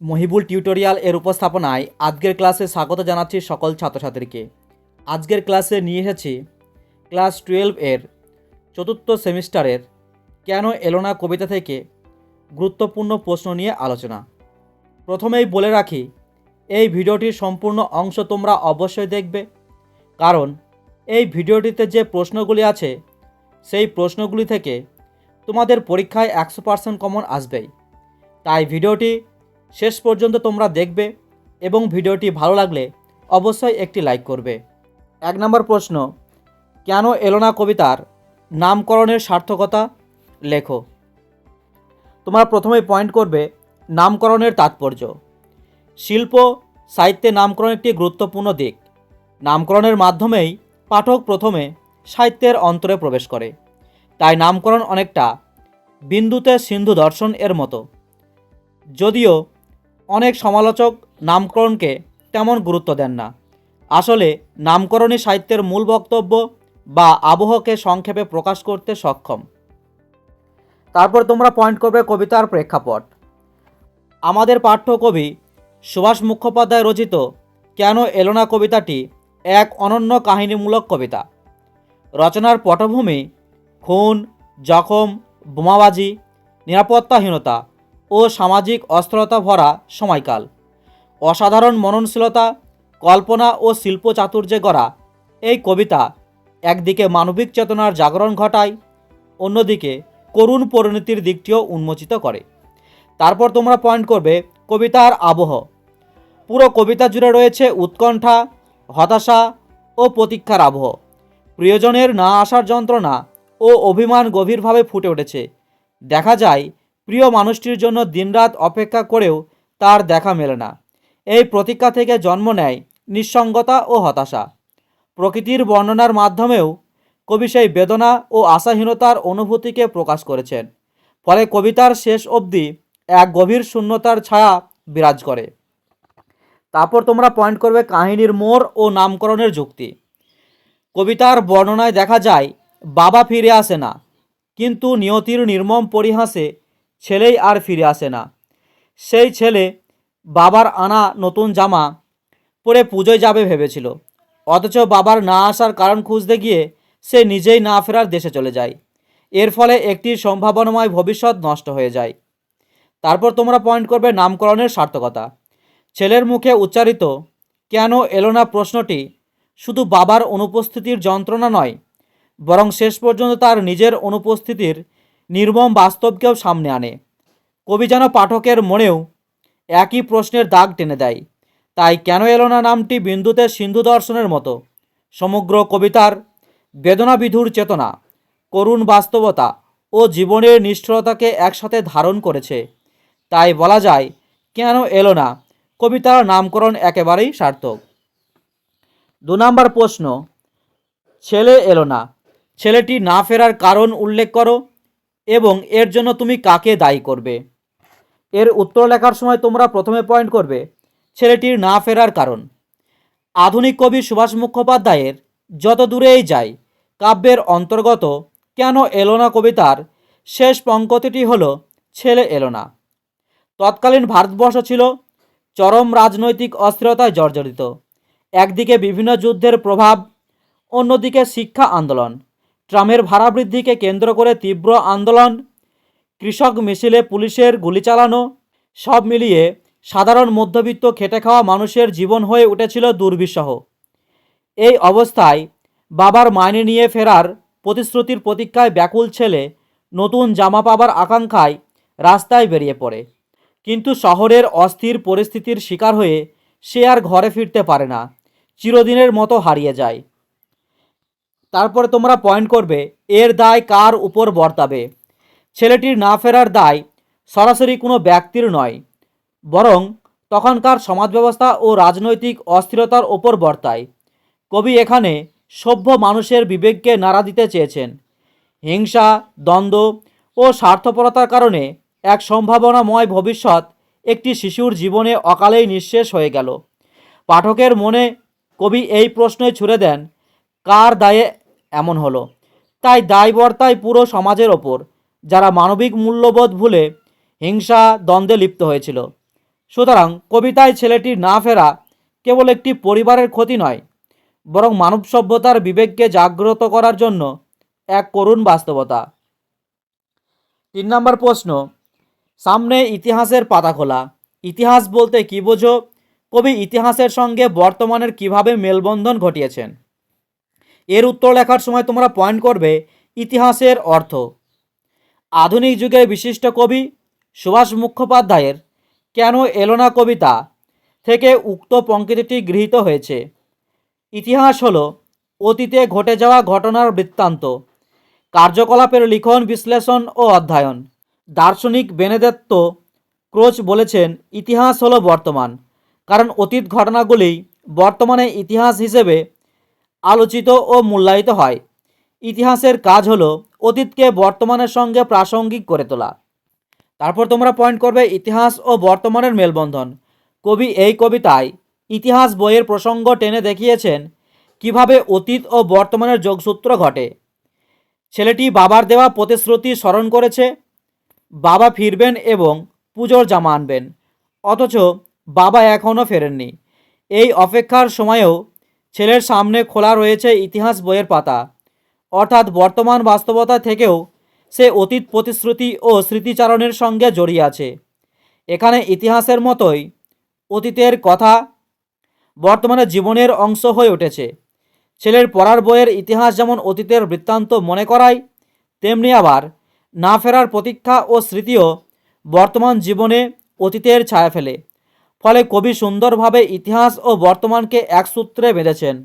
Mohibul tutorial এর উপস্থাপনায় আজকের ক্লাসে স্বাগত জানাচ্ছি সকল ছাত্রছাত্রীকে। আজকের ক্লাসে নিয়ে এসেছি ক্লাস টুয়েলভ এর চতুর্থ সেমিস্টারের কেন এলো না কবিতা থেকে গুরুত্বপূর্ণ প্রশ্ন নিয়ে আলোচনা। প্রথমেই বলে রাখি, এই ভিডিওটির সম্পূর্ণ অংশ তোমরা অবশ্যই দেখবে, কারণ এই ভিডিওটিতে যে প্রশ্নগুলি আছে, সেই প্রশ্নগুলি থেকে তোমাদের পরীক্ষায় একশো পার্সেন্ট কমন আসবেই। তাই ভিডিওটি শেষ পর্যন্ত তোমরা দেখবে এবং ভিডিওটি ভালো লাগলে অবশ্যই একটি লাইক করবে। এক নম্বর প্রশ্ন, কেন এলো না কবিতার নামকরণের সার্থকতা লেখো? তোমরা প্রথমেই পয়েন্ট করবে নামকরণের তাৎপর্য। শিল্প, সাহিত্যে নামকরণ একটি গুরুত্বপূর্ণ দিক। নামকরণের মাধ্যমেই পাঠক প্রথমে সাহিত্যের অন্তরে প্রবেশ করে। তাই নামকরণ অনেকটা বিন্দুতে সিন্ধু দর্শন এর মতো। যদিও অনেক সমালোচক নামকরণকে তেমন গুরুত্ব দেন না। আসলে নামকরণই সাহিত্যের মূল বক্তব্য বা আবহকে সংক্ষেপে প্রকাশ করতে সক্ষম। তারপর তোমরা পয়েন্ট করবে কবিতার প্রেক্ষাপট। আমাদের পাঠ্য কবি সুভাষ মুখোপাধ্যায় রচিত কেন এলো না কবিতাটি এক অনন্য কাহিনীমূলক কবিতা। রচনার পটভূমি, খুন, জখম, বোমাবাজি, নিরাপত্তাহীনতা ও সামাজিক অস্থিরতা ভরা সময়কাল। অসাধারণ মননশীলতা, কল্পনা ও শিল্প চাতুর্যে গড়া এই কবিতা একদিকে মানবিক চেতনার জাগরণ ঘটায়, অন্যদিকে করুণ পরিণতির দিকটিও উন্মোচিত করে। তারপর তোমরা পয়েন্ট করবে কবিতার আবহ। পুরো কবিতা জুড়ে রয়েছে উৎকণ্ঠা, হতাশা ও প্রতীক্ষার আবহ। প্রিয়জনের না আসার যন্ত্রণা ও অভিমান গভীরভাবে ফুটে উঠেছে। দেখা যায় প্রিয় মানুষটির জন্য দিনরাত অপেক্ষা করেও তার দেখা মেলে না। এই প্রতীক্ষা থেকে জন্ম নেয় নিঃসঙ্গতা ও হতাশা। প্রকৃতির বর্ণনার মাধ্যমেও কবি সেই বেদনা ও আশাহীনতার অনুভূতিকে প্রকাশ করেছেন। ফলে কবিতার শেষ অবধি এক গভীর শূন্যতার ছায়া বিরাজ করে। তারপর তোমরা পয়েন্ট করবে কাহিনীর মোড় ও নামকরণের যুক্তি। কবিতার বর্ণনায় দেখা যায়, বাবা ফিরে আসে না। কিন্তু নিয়তির নির্মম পরিহাসে ছেলেই আর ফিরে আসে না। সেই ছেলে বাবার আনা নতুন জামা পরে পুজোয় যাবে ভেবেছিল। অথচ বাবার না আসার কারণ খুঁজতে গিয়ে সে নিজেই না ফেরার দেশে চলে যায়। এর ফলে একটি সম্ভাবনাময় ভবিষ্যৎ নষ্ট হয়ে যায়। তারপর তোমরা পয়েন্ট করবে নামকরণের সার্থকতা। ছেলের মুখে উচ্চারিত, কেন এলো না প্রশ্নটি শুধু বাবার অনুপস্থিতির যন্ত্রণা নয়, বরং শেষ পর্যন্ত তার নিজের অনুপস্থিতির নির্মম বাস্তবকেও সামনে আনে। কবি যেন পাঠকের মনেও একই প্রশ্নের দাগ টেনে দেয়। তাই কেন এলো না নামটি বিন্দুতে সিন্ধু দর্শনের মতো? সমগ্র কবিতার বেদনাবিধুর চেতনা, করুণ বাস্তবতা ও জীবনের নিষ্ঠুরতাকে একসাথে ধারণ করেছে। তাই বলা যায়, কেন এলো না? কবিতার নামকরণ একেবারেই সার্থক। দু নম্বর প্রশ্ন, ছেলে এলো না? ছেলেটি না ফেরার কারণ উল্লেখ করো। এবং এর জন্য তুমি কাকে দায়ী করবে? এর উত্তর লেখার সময় তোমরা প্রথমে পয়েন্ট করবে, ছেলেটির না ফেরার কারণ। আধুনিক কবি সুভাষ মুখোপাধ্যায়ের যত দূরেই যায় কাব্যের অন্তর্গত কেন এলো না কবিতার শেষ পঙ্কতিটি হল ছেলে এলো না তৎকালীন ভারতবর্ষ ছিল চরম রাজনৈতিক অস্থিরতায় জর্জরিত। একদিকে বিভিন্ন যুদ্ধের প্রভাব, অন্যদিকে শিক্ষা আন্দোলন। ট্রামের ভাড়া বৃদ্ধিকে কেন্দ্র করে তীব্র আন্দোলন, কৃষক মিছিলে পুলিশের গুলি চালানো, সব মিলিয়ে সাধারণ মধ্যবিত্ত খেটে খাওয়া মানুষের জীবন হয়ে উঠেছিল দুর্বিষহ। এই অবস্থায় বাবার মাইনে নিয়ে ফেরার প্রতিশ্রুতির প্রতীক্ষায় ব্যাকুল ছেলে নতুন জামা পাবার আকাঙ্ক্ষায় রাস্তায় বেরিয়ে পড়ে। কিন্তু শহরের অস্থির পরিস্থিতির শিকার হয়ে সে আর ঘরে ফিরতে পারে না, চিরদিনের মতো হারিয়ে যায়। তারপরে তোমরা পয়েন্ট করবে, এর দায় কার উপর বর্তাবে? ছেলেটির না ফেরার দায় সরাসরি কোনো ব্যক্তির নয়, বরং তখনকার সমাজ ব্যবস্থা ও রাজনৈতিক অস্থিরতার ওপর বর্তায়। কবি এখানে সভ্য মানুষের বিবেককে নাড়া দিতে চেয়েছেন। হিংসা, দ্বন্দ্ব ও স্বার্থপরতার কারণে এক সম্ভাবনাময় ভবিষ্যৎ একটি শিশুর জীবনে অকালেই নিঃশেষ হয়ে গেল। পাঠকের মনে কবি এই প্রশ্নই ছুড়ে দেন, কার দায়ে এমন হলো। তাই দায়বর্তায় পুরো সমাজের ওপর, যারা মানবিক মূল্যবোধ ভুলে হিংসা দ্বন্দ্বে লিপ্ত হয়েছিল। সুতরাং কবিতায় ছেলেটির না ফেরা কেবল একটি পরিবারের ক্ষতি নয়, বরং মানব সভ্যতার বিবেককে জাগ্রত করার জন্য এক করুণ বাস্তবতা। তিন নম্বর প্রশ্ন, সামনে ইতিহাসের পাতা খোলা। ইতিহাস বলতে কী বোঝো? কবি ইতিহাসের সঙ্গে বর্তমানের কীভাবে মেলবন্ধন ঘটিয়েছেন? এর উত্তর লেখার সময় তোমরা পয়েন্ট করবে ইতিহাসের অর্থ। আধুনিক যুগের বিশিষ্ট কবি সুভাষ মুখোপাধ্যায়ের কেন এলোনা কবিতা থেকে উক্ত পঙ্ক্তিটি গৃহীত হয়েছে। ইতিহাস হলো অতীতে ঘটে যাওয়া ঘটনার বৃত্তান্ত, কার্যকলাপের লিখন, বিশ্লেষণ ও অধ্যয়ন। দার্শনিক বেনেদত্ত ক্রোচ বলেছেন, ইতিহাস হলো বর্তমান, কারণ অতীত ঘটনাগুলি বর্তমানে ইতিহাস হিসেবে আলোচিত ও মূল্যায়িত হয়। ইতিহাসের কাজ হলো অতীতকে বর্তমানের সঙ্গে প্রাসঙ্গিক করে তোলা। তারপর তোমরা পয়েন্ট করবে ইতিহাস ও বর্তমানের মেলবন্ধন। কবি এই কবিতায় ইতিহাস বইয়ের প্রসঙ্গ টেনে দেখিয়েছেন কীভাবে অতীত ও বর্তমানের যোগসূত্র ঘটে। ছেলেটি বাবার দেওয়া প্রতিশ্রুতি স্মরণ করেছে, বাবা ফিরবেন এবং পুজোর জামা আনবেন, অথচ বাবা এখনও ফেরেননি। এই অপেক্ষার সময়েও ছেলের সামনে খোলা রয়েছে ইতিহাস বইয়ের পাতা। অর্থাৎ বর্তমান বাস্তবতা থেকেও সে অতীত প্রতিশ্রুতি ও স্মৃতিচারণের সঙ্গে জড়িয়ে আছে। এখানে ইতিহাসের মতোই অতীতের কথা বর্তমানে জীবনের অংশ হয়ে উঠেছে। ছেলের পড়ার বইয়ের ইতিহাস যেমন অতীতের বৃত্তান্ত মনে করায়, তেমনি আবার না ফেরার প্রতীক্ষা ও স্মৃতিও বর্তমান জীবনে অতীতের ছায়া ফেলে। ফলে কবি সুন্দরভাবে ইতিহাস ও বর্তমানকে এক সূত্রে বেঁধেছেন।